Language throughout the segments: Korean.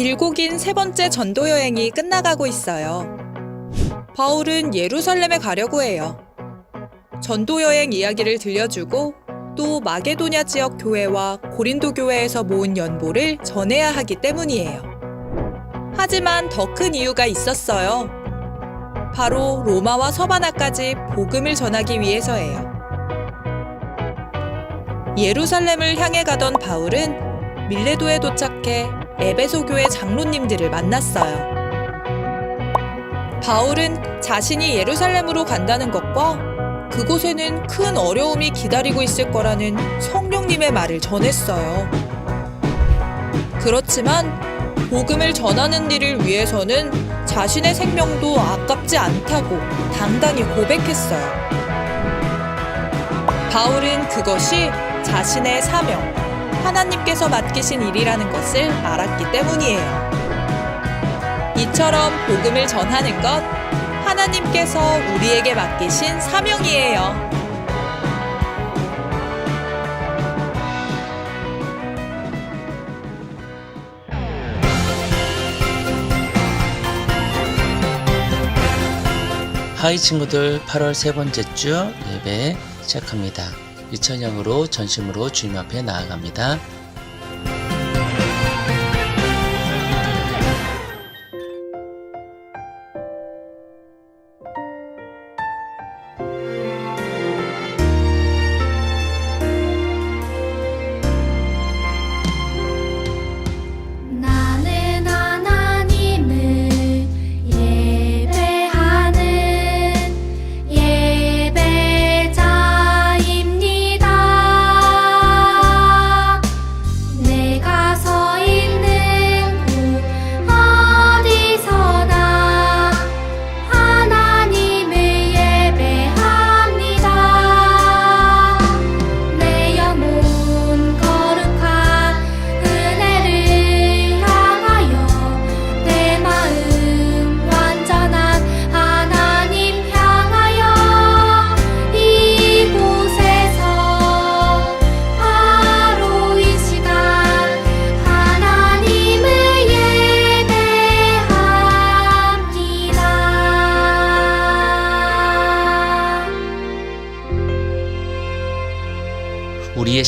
길고 긴 세 번째 전도 여행이 끝나가고 있어요. 바울은 예루살렘에 가려고 해요. 전도 여행 이야기를 들려주고 또 마게도냐 지역 교회와 고린도 교회에서 모은 연보를 전해야 하기 때문이에요. 하지만 더 큰 이유가 있었어요. 바로 로마와 서바나까지 복음을 전하기 위해서예요. 예루살렘을 향해 가던 바울은 밀레도에 도착해 에베소 교회 장로님들을 만났어요. 바울은 자신이 예루살렘으로 간다는 것과 그곳에는 큰 어려움이 기다리고 있을 거라는 성령님의 말을 전했어요. 그렇지만 복음을 전하는 일을 위해서는 자신의 생명도 아깝지 않다고 당당히 고백했어요. 바울은 그것이 자신의 사명, 하나님께서 맡기신 일이라는 것을 알았기 때문이에요. 이처럼 복음을 전하는 것, 하나님께서 우리에게 맡기신 사명이에요. 하이 친구들 8월 세 번째 주 예배 시작합니다. 이천형으로 전심으로 주님 앞에 나아갑니다.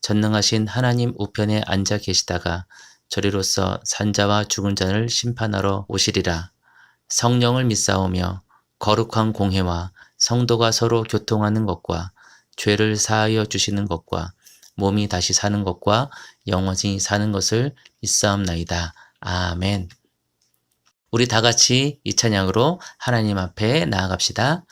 전능하신 하나님 우편에 앉아 계시다가 저리로서 산자와 죽은 자를 심판하러 오시리라. 성령을 믿사오며 거룩한 공회와 성도가 서로 교통하는 것과 죄를 사하여 주시는 것과 몸이 다시 사는 것과 영원히 사는 것을 믿사옵나이다. 아멘. 우리 다 같이 이 찬양으로 하나님 앞에 나아갑시다.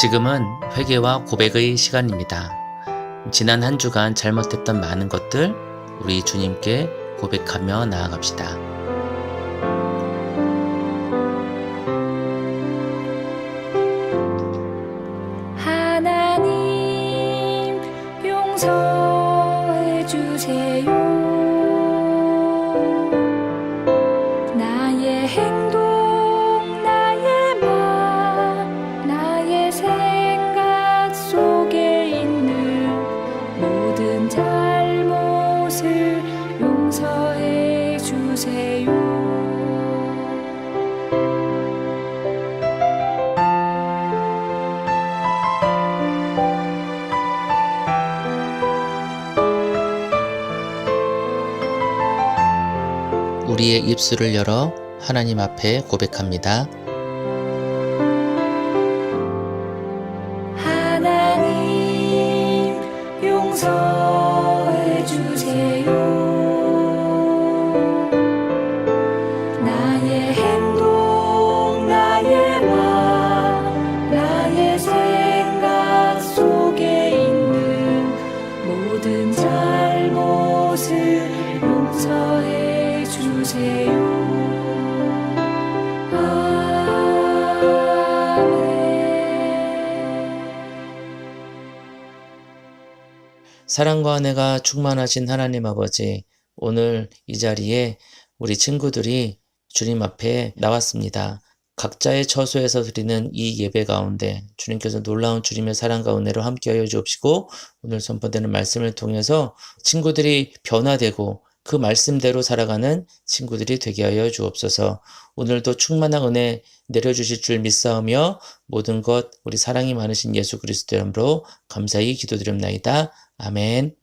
지금은 회개와 고백의 시간입니다. 지난 한 주간 잘못했던 많은 것들 우리 주님께 고백하며 나아갑시다. 우리의 입술을 열어 하나님 앞에 고백합니다. 사랑과 은혜가 충만하신 하나님 아버지, 오늘 이 자리에 우리 친구들이 주님 앞에 나왔습니다. 각자의 처소에서 드리는 이 예배 가운데 주님께서 놀라운 주님의 사랑과 은혜로 함께하여 주옵시고 오늘 선포되는 말씀을 통해서 친구들이 변화되고 그 말씀대로 살아가는 친구들이 되게 하여 주옵소서. 오늘도 충만한 은혜 내려주실 줄 믿사오며 모든 것 우리 사랑이 많으신 예수 그리스도 이름으로 감사히 기도드립나이다. 아멘.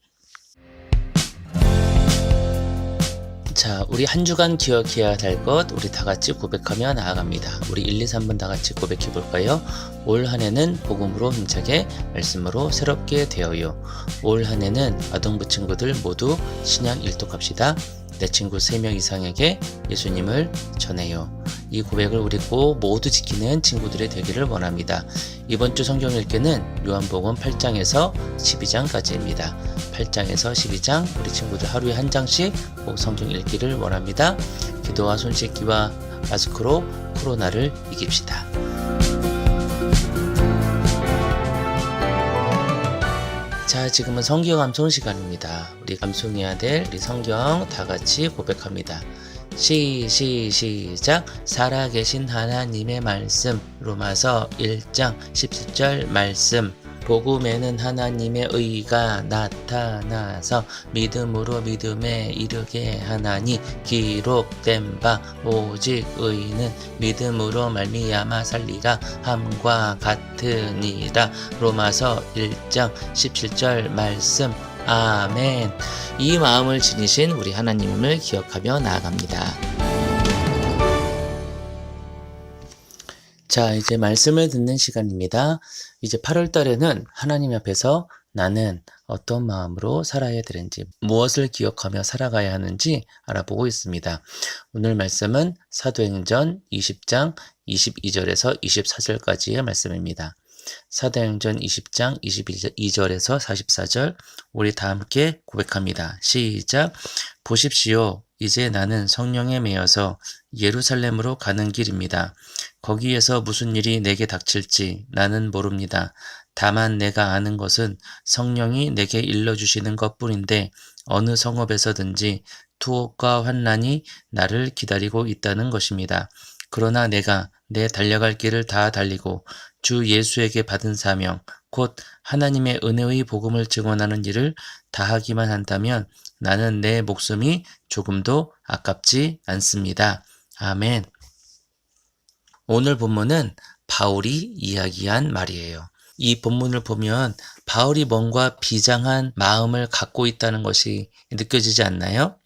자, 우리 한 주간 기억해야 될것 우리 다 같이 고백하며 나아갑니다. 우리 1, 2, 3분 다 같이 고백해 볼까요? 올 한 해는 복음으로 힘차게 말씀으로 새롭게 되어요. 올 한 해는 아동부 친구들 모두 신앙 일독합시다. 내 친구 3명 이상에게 예수님을 전해요. 이 고백을 우리 꼭 모두 지키는 친구들이 되기를 원합니다. 이번 주 성경 읽기는 요한복음 8장에서 12장까지입니다. 8장에서 12장 우리 친구들 하루에 한 장씩 꼭 성경 읽기를 원합니다. 기도와 손 씻기와 마스크로 코로나를 이깁시다. 자, 지금은 성경 감송 시간입니다. 우리 감송해야 될 우리 성경 다 같이 고백합니다. 시, 시, 시작. 살아계신 하나님의 말씀. 로마서 1장 17절 말씀. 복음에는 하나님의 의가 나타나서 믿음으로 믿음에 이르게 하나니 기록된 바 오직 의는 믿음으로 말미암아 살리라. 함과 같으니라. 로마서 1장 17절 말씀. 아멘. 이 마음을 지니신 우리 하나님을 기억하며 나아갑니다. 자, 이제 말씀을 듣는 시간입니다. 이제 8월 달에는 하나님 앞에서 나는 어떤 마음으로 살아야 되는지, 무엇을 기억하며 살아가야 하는지 알아보고 있습니다. 오늘 말씀은 사도행전 20장 22절에서 24절까지의 말씀입니다. 사도행전 20장 22절에서 44절 우리 다 함께 고백합니다. 시작. 보십시오. 이제 나는 성령에 매여서 예루살렘으로 가는 길입니다. 거기에서 무슨 일이 내게 닥칠지 나는 모릅니다. 다만 내가 아는 것은 성령이 내게 일러주시는 것 뿐인데 어느 성읍에서든지 투옥과 환란이 나를 기다리고 있다는 것입니다. 그러나 내가 내 달려갈 길을 다 달리고 주 예수에게 받은 사명, 곧 하나님의 은혜의 복음을 증언하는 일을 다하기만 한다면 나는 내 목숨이 조금도 아깝지 않습니다. 아멘. 오늘 본문은 바울이 이야기한 말이에요. 이 본문을 보면 바울이 뭔가 비장한 마음을 갖고 있다는 것이 느껴지지 않나요?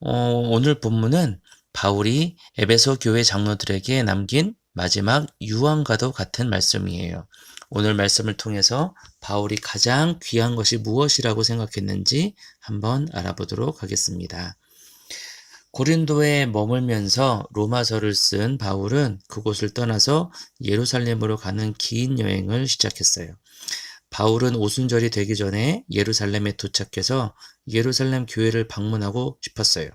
어, 오늘 본문은 바울이 에베소 교회 장로들에게 남긴 마지막 유언과도 같은 말씀이에요. 오늘 말씀을 통해서 바울이 가장 귀한 것이 무엇이라고 생각했는지 한번 알아보도록 하겠습니다. 고린도에 머물면서 로마서를 쓴 바울은 그곳을 떠나서 예루살렘으로 가는 긴 여행을 시작했어요. 바울은 오순절이 되기 전에 예루살렘에 도착해서 예루살렘 교회를 방문하고 싶었어요.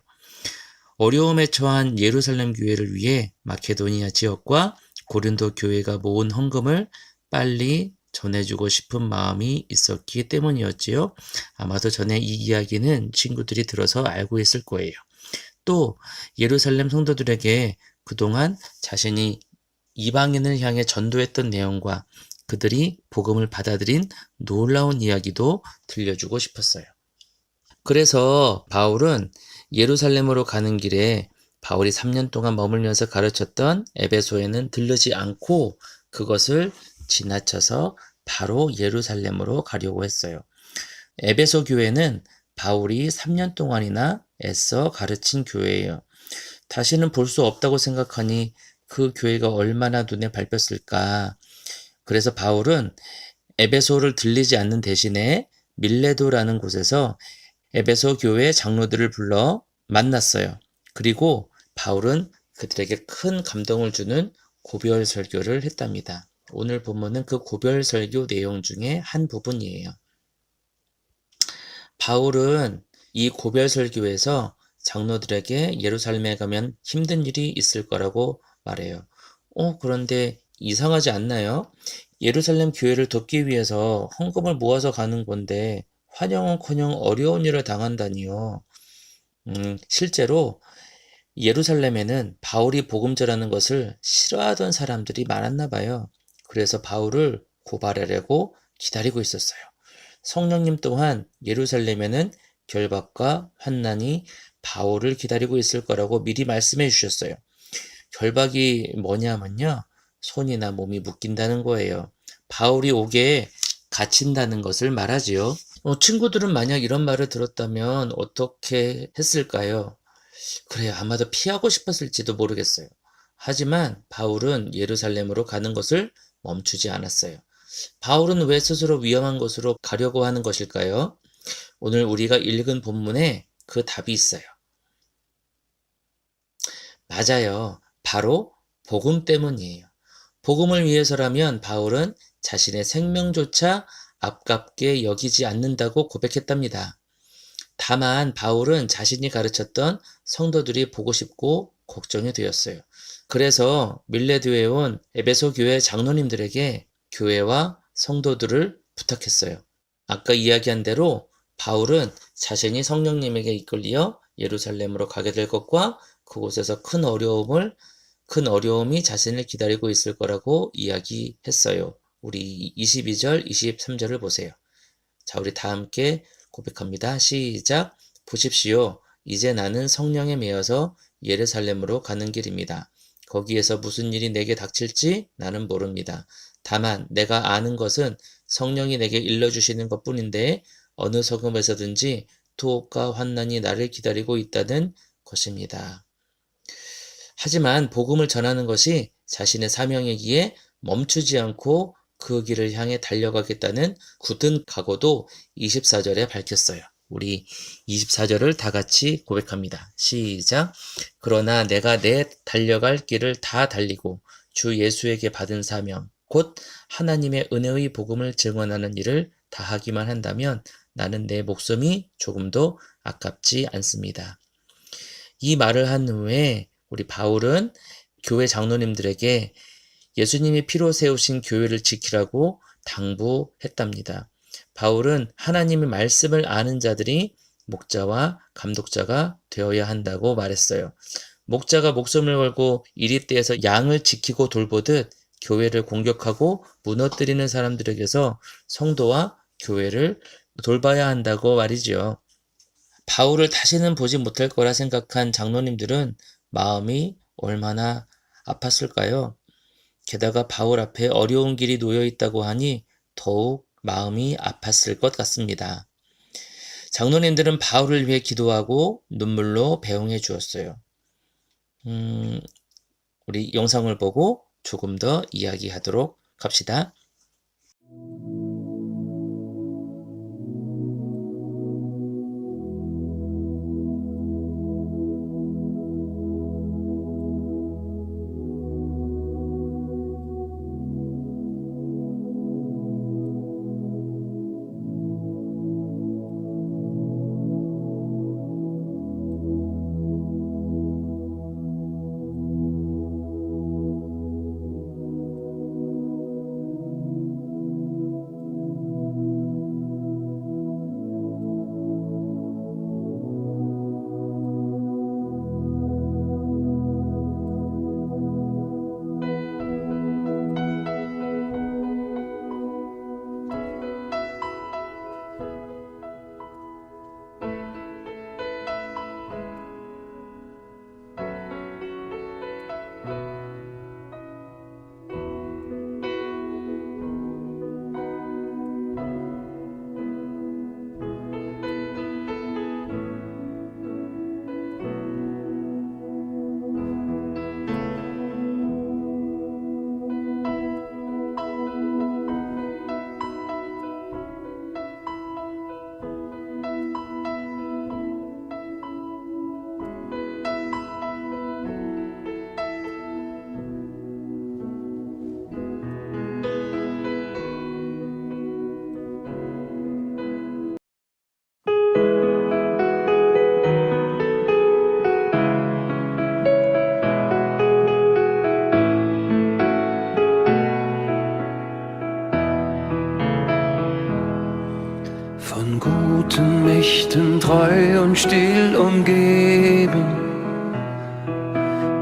어려움에 처한 예루살렘 교회를 위해 마케도니아 지역과 고린도 교회가 모은 헌금을 빨리 전해주고 싶은 마음이 있었기 때문이었지요. 아마도 전에 이 이야기는 친구들이 들어서 알고 있을 거예요. 또 예루살렘 성도들에게 그동안 자신이 이방인을 향해 전도했던 내용과 그들이 복음을 받아들인 놀라운 이야기도 들려주고 싶었어요. 그래서 바울은 예루살렘으로 가는 길에 바울이 3년 동안 머물면서 가르쳤던 에베소에는 들르지 않고 그것을 지나쳐서 바로 예루살렘으로 가려고 했어요. 에베소 교회는 바울이 3년 동안이나 애써 가르친 교회예요. 다시는 볼 수 없다고 생각하니 그 교회가 얼마나 눈에 밟혔을까. 그래서 바울은 에베소를 들리지 않는 대신에 밀레도라는 곳에서 에베소 교회 장로들을 불러 만났어요. 그리고 바울은 그들에게 큰 감동을 주는 고별 설교를 했답니다. 오늘 본문은 그 고별 설교 내용 중에 한 부분이에요. 바울은 이 고별 설교에서 장로들에게 예루살렘에 가면 힘든 일이 있을 거라고 말해요. 어, 그런데 이상하지 않나요? 예루살렘 교회를 돕기 위해서 헌금을 모아서 가는 건데 환영은커녕 어려운 일을 당한다니요. 음, 실제로 예루살렘에는 바울이 복음 전하는 것을 싫어하던 사람들이 많았나 봐요. 그래서 바울을 고발하려고 기다리고 있었어요. 성령님 또한 예루살렘에는 결박과 환난이 바울을 기다리고 있을 거라고 미리 말씀해 주셨어요. 결박이 뭐냐면요. 손이나 몸이 묶인다는 거예요. 바울이 오게 갇힌다는 것을 말하지요. 어, 친구들은 만약 이런 말을 들었다면 어떻게 했을까요? 그래, 아마도 피하고 싶었을지도 모르겠어요. 하지만 바울은 예루살렘으로 가는 것을 멈추지 않았어요. 바울은 왜 스스로 위험한 곳으로 가려고 하는 것일까요? 오늘 우리가 읽은 본문에 그 답이 있어요. 맞아요. 바로 복음 때문이에요. 복음을 위해서라면 바울은 자신의 생명조차 아깝게 여기지 않는다고 고백했답니다. 다만 바울은 자신이 가르쳤던 성도들이 보고 싶고 걱정이 되었어요. 그래서 밀레드에 온 에베소 교회 장로님들에게 교회와 성도들을 부탁했어요. 아까 이야기한 대로 바울은 자신이 성령님에게 이끌려 예루살렘으로 가게 될 것과 그곳에서 큰 어려움을 큰 어려움이 자신을 기다리고 있을 거라고 이야기했어요. 우리 22절, 23절을 보세요. 자, 우리 다 함께 고백합니다. 시작. 보십시오. 이제 나는 성령에 매여서 예루살렘으로 가는 길입니다. 거기에서 무슨 일이 내게 닥칠지 나는 모릅니다. 다만 내가 아는 것은 성령이 내게 일러주시는 것 뿐인데 어느 소금에서든지 투옥과 환난이 나를 기다리고 있다는 것입니다. 하지만 복음을 전하는 것이 자신의 사명이기에 멈추지 않고 그 길을 향해 달려가겠다는 굳은 각오도 24절에 밝혔어요. 우리 24절을 다 같이 고백합니다. 시작. 그러나 내가 내 달려갈 길을 다 달리고 주 예수에게 받은 사명, 곧 하나님의 은혜의 복음을 증언하는 일을 다 하기만 한다면 나는 내 목숨이 조금도 아깝지 않습니다. 이 말을 한 후에 우리 바울은 교회 장로님들에게 예수님이 피로 세우신 교회를 지키라고 당부했답니다. 바울은 하나님의 말씀을 아는 자들이 목자와 감독자가 되어야 한다고 말했어요. 목자가 목숨을 걸고 이리떼에서 양을 지키고 돌보듯 교회를 공격하고 무너뜨리는 사람들에게서 성도와 교회를 돌봐야 한다고 말이지요. 바울을 다시는 보지 못할 거라 생각한 장로님들은 마음이 얼마나 아팠을까요? 게다가 바울 앞에 어려운 길이 놓여 있다고 하니 더욱 마음이 아팠을 것 같습니다. 장로님들은 바울을 위해 기도하고 눈물로 배웅해 주었어요. 음, 우리 영상을 보고 조금 더 이야기하도록 합시다.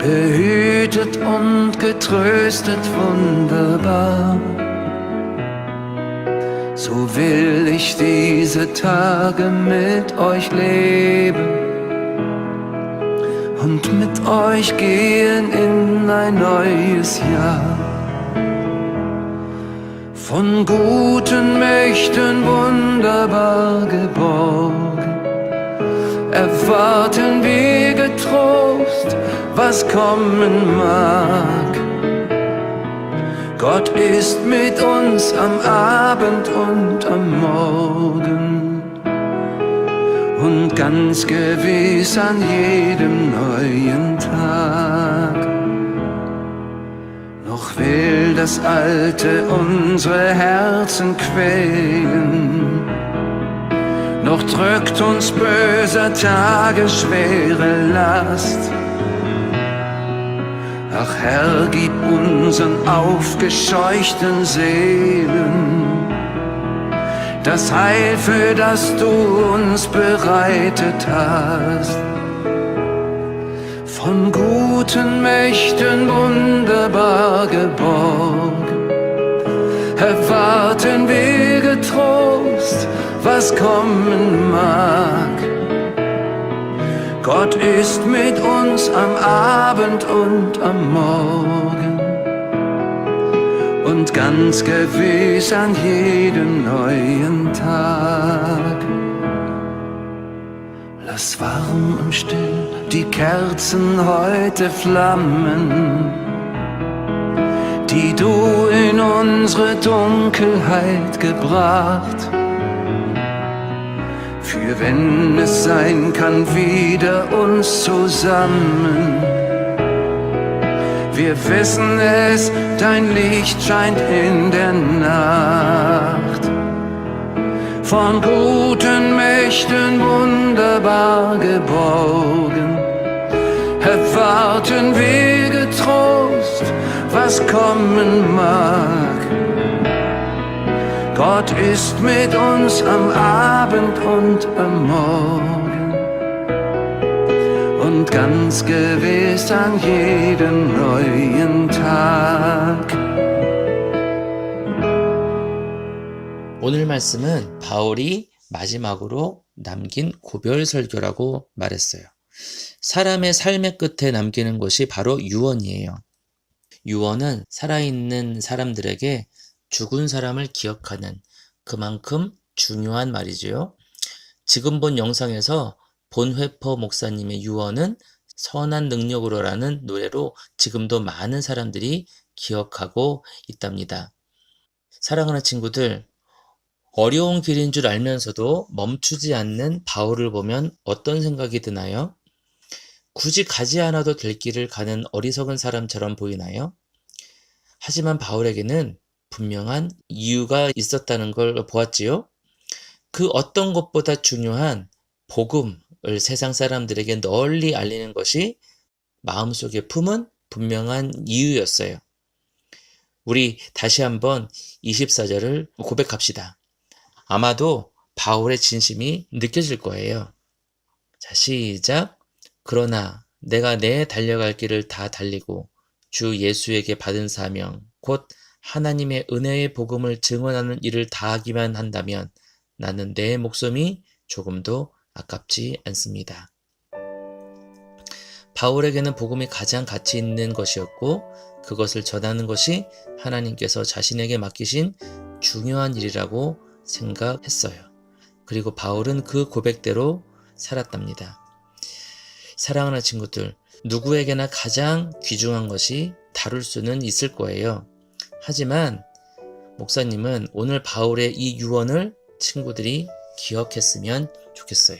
Behütet und getröstet wunderbar. So will ich diese Tage mit euch leben und mit euch gehen in ein neues Jahr. Von guten Mächten wunderbar geborgen, erwarten wir getrost, was kommen mag. Gott ist mit uns am Abend und am Morgen und ganz gewiss an jedem neuen Tag. Noch will das Alte unsere Herzen quälen, noch drückt uns böser Tage schwere Last. Ach Herr, gib unseren aufgescheuchten Seelen das Heil, für das du uns bereitet hast. Von guten Mächten wunderbar geborgen, erwarten wir getrost, was kommen mag. Gott ist mit uns am Abend und am Morgen und ganz gewiss an jedem neuen Tag. Lass warm und still die Kerzen heute flammen, die du in unsere Dunkelheit gebracht. Für wenn es sein kann, wieder uns zusammen. Wir wissen es, dein Licht scheint in der Nacht. Von guten Mächten wunderbar geborgen, erwarten wir getrost, was kommen mag. Gott ist mit uns am Abend und am Morgen und ganz gewiss an jedem neuen Tag. 오늘 말씀은 바울이 마지막으로 남긴 고별 설교라고 말했어요. 사람의 삶의 끝에 남기는 것이 바로 유언이에요. 유언은 살아있는 사람들에게 죽은 사람을 기억하는 그만큼 중요한 말이지요. 지금 본 영상에서 본회퍼 목사님의 유언은 선한 능력으로라는 노래로 지금도 많은 사람들이 기억하고 있답니다. 사랑하는 친구들, 어려운 길인 줄 알면서도 멈추지 않는 바울을 보면 어떤 생각이 드나요? 굳이 가지 않아도 될 길을 가는 어리석은 사람처럼 보이나요? 하지만 바울에게는 분명한 이유가 있었다는 걸 보았지요. 그 어떤 것보다 중요한 복음을 세상 사람들에게 널리 알리는 것이 마음속에 품은 분명한 이유였어요. 우리 다시 한번 24절을 고백합시다. 아마도 바울의 진심이 느껴질 거예요. 자, 시작. 그러나 내가 내 달려갈 길을 다 달리고 주 예수에게 받은 사명, 곧 하나님의 은혜의 복음을 증언하는 일을 다하기만 한다면 나는 내 목숨이 조금도 아깝지 않습니다. 바울에게는 복음이 가장 가치 있는 것이었고 그것을 전하는 것이 하나님께서 자신에게 맡기신 중요한 일이라고 생각했어요. 그리고 바울은 그 고백대로 살았답니다. 사랑하는 친구들, 누구에게나 가장 귀중한 것이 다룰 수는 있을 거예요. 하지만 목사님은 오늘 바울의 이 유언을 친구들이 기억했으면 좋겠어요.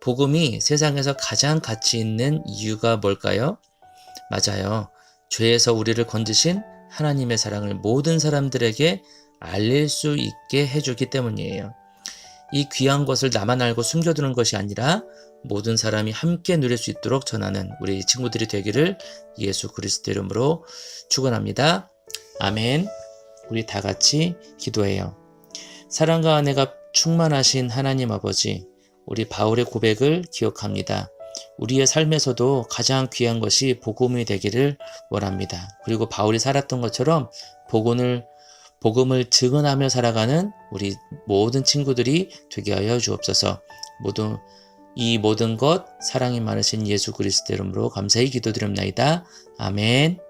복음이 세상에서 가장 가치 있는 이유가 뭘까요? 맞아요. 죄에서 우리를 건지신 하나님의 사랑을 모든 사람들에게 알릴 수 있게 해주기 때문이에요. 이 귀한 것을 나만 알고 숨겨두는 것이 아니라 모든 사람이 함께 누릴 수 있도록 전하는 우리 친구들이 되기를 예수 그리스도 이름으로 축원합니다. 아멘. 우리 다 같이 기도해요. 사랑과 은혜가 충만하신 하나님 아버지, 우리 바울의 고백을 기억합니다. 우리의 삶에서도 가장 귀한 것이 복음이 되기를 원합니다. 그리고 바울이 살았던 것처럼 복음을 복음을 증언하며 살아가는 우리 모든 친구들이 되게 하여 주옵소서. 모든 이 모든 것 사랑이 많으신 예수 그리스도 이름으로 감사히 기도드립나이다. 아멘.